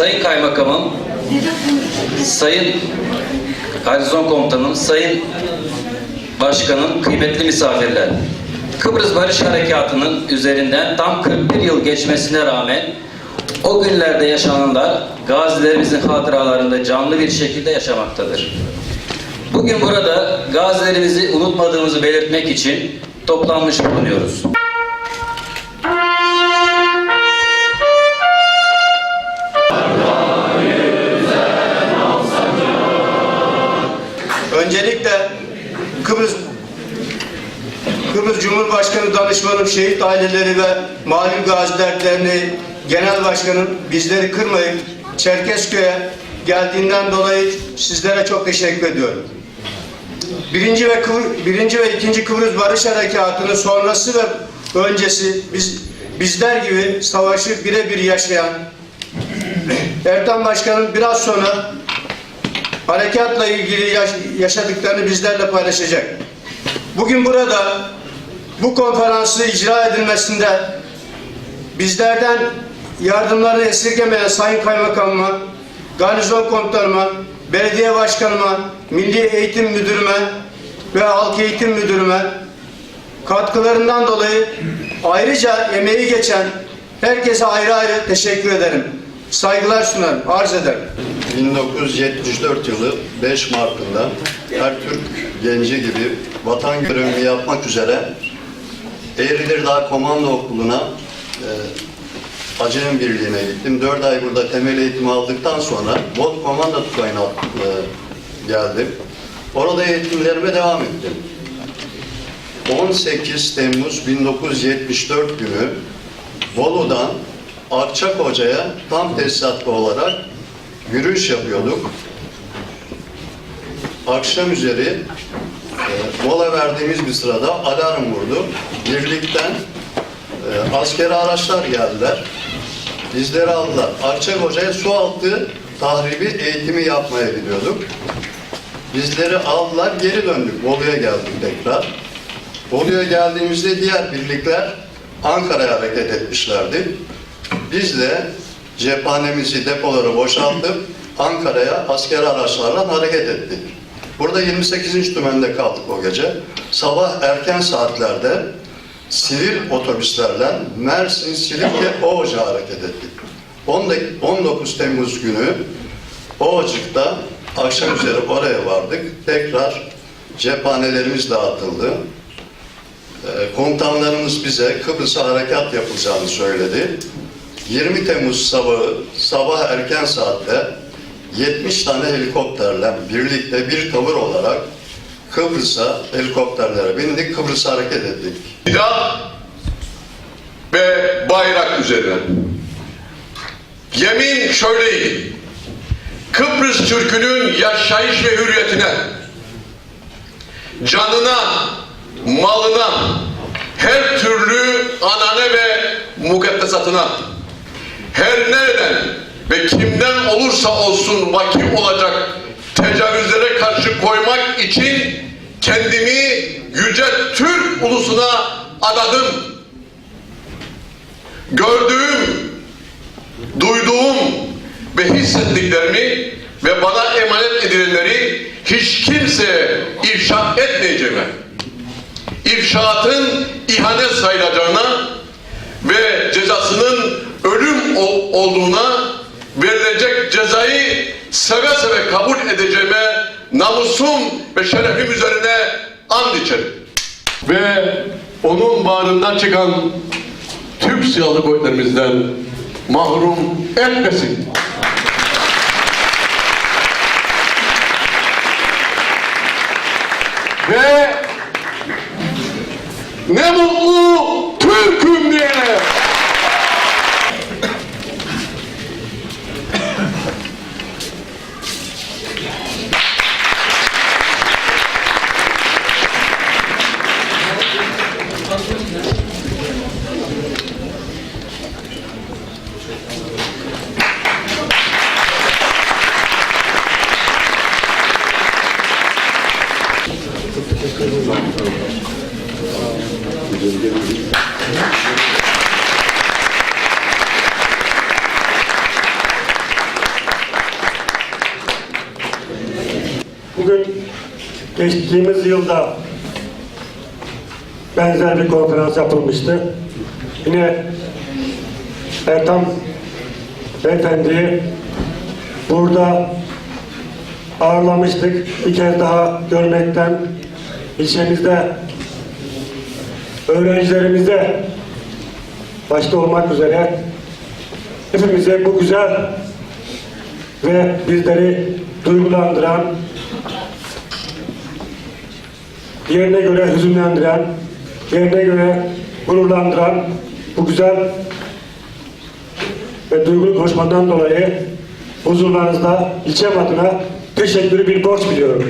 Sayın Kaymakamım, Sayın Garnizon Komutanım, Sayın Başkanım, kıymetli misafirler. Kıbrıs Barış Harekatı'nın üzerinden tam 41 yıl geçmesine rağmen o günlerde yaşananlar gazilerimizin hatıralarında canlı bir şekilde yaşamaktadır. Bugün burada gazilerimizi unutmadığımızı belirtmek için toplanmış bulunuyoruz. Öncelikle Kıbrıs Kıbrıs Cumhurbaşkanı Danışmanım, şehit aileleri ve Malum Gaziler Derneği Genel Başkanım bizleri kırmayıp Çerkezköy'e geldiğinden dolayı sizlere çok teşekkür ediyorum. Birinci ve Kıvr- birinci ve ikinci Kıbrıs Barış Harekatı'nın sonrası ve öncesi biz bizler gibi savaşı birebir yaşayan Ertan Başkanım biraz sonra harekatla ilgili yaş- yaşadıklarını bizlerle paylaşacak. Bugün burada bu konferansı icra edilmesinde bizlerden yardımlarını esirgemeyen Sayın Kaymakamıma, Garnizon Komutanıma, Belediye Başkanıma, Milli Eğitim Müdürüme ve Halk Eğitim Müdürüme katkılarından dolayı ayrıca emeği geçen herkese ayrı ayrı teşekkür ederim. Saygılar sunarım, arz ederim. 1974 yılı 5 Mart'ında her Türk genci gibi vatan görevini yapmak üzere Eğrilir Komando Okulu'na e, Acem Birliği'ne gittim. 4 ay burada temel eğitimi aldıktan sonra Bot Komando Tugayı'na e, geldim. Orada eğitimlerime devam ettim. 18 Temmuz 1974 günü Bolu'dan Akçakoca'ya tam tesisatlı olarak yürüyüş yapıyorduk. Akşam üzeri e, mola verdiğimiz bir sırada alarm vurdu. Birlikten e, askeri araçlar geldiler. Bizleri aldılar. Akçakoca'ya su altı tahribi eğitimi yapmaya gidiyorduk. Bizleri aldılar, geri döndük. Bolu'ya geldik tekrar. Bolu'ya geldiğimizde diğer birlikler Ankara'ya hareket etmişlerdi. Biz de cephanemizi, depoları boşaltıp Ankara'ya asker araçlarla hareket ettik. Burada 28. tümende kaldık o gece. Sabah erken saatlerde sivil otobüslerle Mersin, Silifke, Oğuz'a hareket ettik. 19 Temmuz günü Oğuzcuk'ta akşam üzeri oraya vardık. Tekrar cephanelerimiz dağıtıldı. Ee, Komutanlarımız bize Kıbrıs'a harekat yapılacağını söyledi. 20 Temmuz sabahı, sabah erken saatte 70 tane helikopterle birlikte bir tavır olarak Kıbrıs'a helikopterlere bindik, Kıbrıs'a hareket ettik. Silah ve bayrak üzerine. Yemin şöyleydi. Kıbrıs Türk'ünün yaşayış ve hürriyetine, canına, malına, her türlü anane ve mukaddesatına, her nereden ve kimden olursa olsun vakif olacak tecavüzlere karşı koymak için kendimi yüce Türk ulusuna adadım. Gördüğüm, duyduğum ve hissettiklerimi ve bana emanet edilenleri hiç kimseye ifşa etmeyeceğime, ifşaatın ihanet sayılacağına ve cezasının ölüm ol- olduğuna verilecek cezayı seve seve kabul edeceğime namusum ve şerefim üzerine and içerim. Ve onun bağrından çıkan Türk Silahlı Kuvvetlerimizden mahrum etmesin. Ve ne mutlu Bugün geçtiğimiz yılda benzer bir konferans yapılmıştı. Yine Ertan Beyefendi'yi burada ağırlamıştık. Bir kez daha görmekten ilçemizde öğrencilerimize başta olmak üzere hepimize bu güzel ve bizleri duygulandıran, yerine göre hüzünlendiren, yerine göre gururlandıran bu güzel ve duygulu konuşmadan dolayı huzurlarınızda ilçem adına teşekkürü bir borç biliyorum.